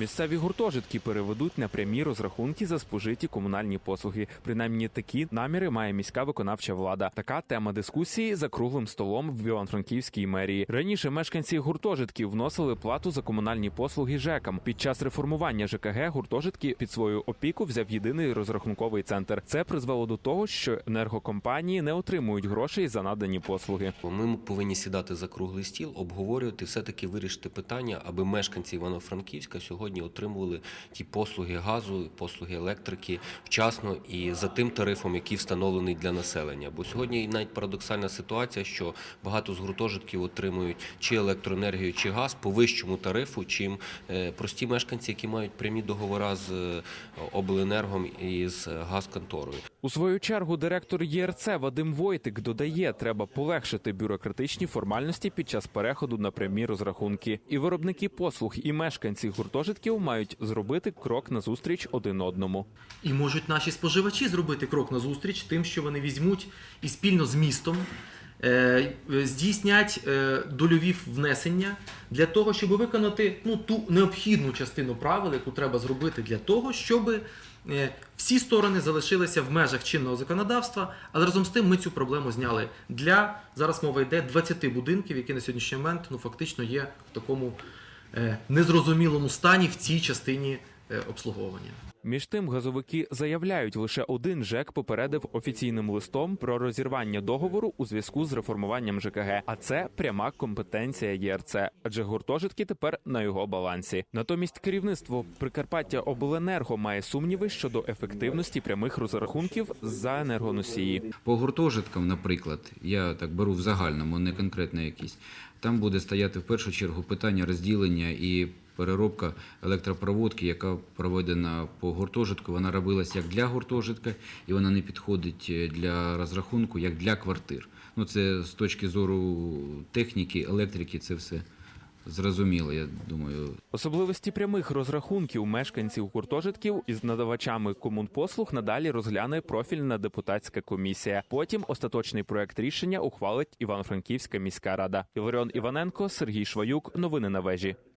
Місцеві гуртожитки переведуть на прямі розрахунки за спожиті комунальні послуги. Принаймні такі наміри має міська виконавча влада. Така тема дискусії за круглим столом в Івано-Франківській мерії. Раніше мешканці гуртожитків вносили плату за комунальні послуги ЖЕКам. Під час реформування ЖКГ гуртожитки під свою опіку взяв єдиний розрахунковий центр. Це призвело до того, що енергокомпанії не отримують грошей за надані послуги. Ми повинні сідати за круглий стіл, обговорювати, все-таки вирішити питання, аби мешканці Івано-Франківська сьогодні отримували ті послуги газу, послуги електрики вчасно і за тим тарифом, який встановлений для населення. Бо сьогодні навіть парадоксальна ситуація, що багато з гуртожитків отримують чи електроенергію, чи газ по вищому тарифу, чим е, прості мешканці, які мають прямі договори з е, обленергом і з газконторою. У свою чергу директор ЄРЦ Вадим Войтик додає, треба полегшити бюрократичні формальності під час переходу на прямі розрахунки. І виробники послуг, і мешканці гуртожитків мають зробити крок назустріч один одному. І можуть наші споживачі зробити крок назустріч тим, що вони візьмуть і спільно з містом е, здійснять е, дольові внесення для того, щоб виконати ну, ту необхідну частину правил, яку треба зробити для того, щоб е, всі сторони залишилися в межах чинного законодавства, але разом з тим ми цю проблему зняли для зараз мова йде 20 будинків, які на сьогоднішній момент ну, фактично є в такому е, незрозумілому стані в цій частині е, обслуговування. Між тим, газовики заявляють, лише один ЖЕК попередив офіційним листом про розірвання договору у зв'язку з реформуванням ЖКГ. А це пряма компетенція ЄРЦ, адже гуртожитки тепер на його балансі. Натомість керівництво Прикарпаття Обленерго має сумніви щодо ефективності прямих розрахунків за енергоносії. По гуртожиткам, наприклад, я так беру в загальному, не конкретно якісь. Там буде стояти в першу чергу питання розділення і переробка електропроводки, яка проведена по гуртожитку. Вона робилась як для гуртожитка, і вона не підходить е, для розрахунку, як для квартир. Ну це з точки зору техніки, електрики, це все зрозуміло. Я думаю, Особливості прямих розрахунків мешканців гуртожитків із надавачами комунпослуг надалі розгляне профільна депутатська комісія. Потім остаточний проект рішення ухвалить Івано-Франківська міська рада. Іларіон Іваненко, Сергій Шваюк. Новини на вежі.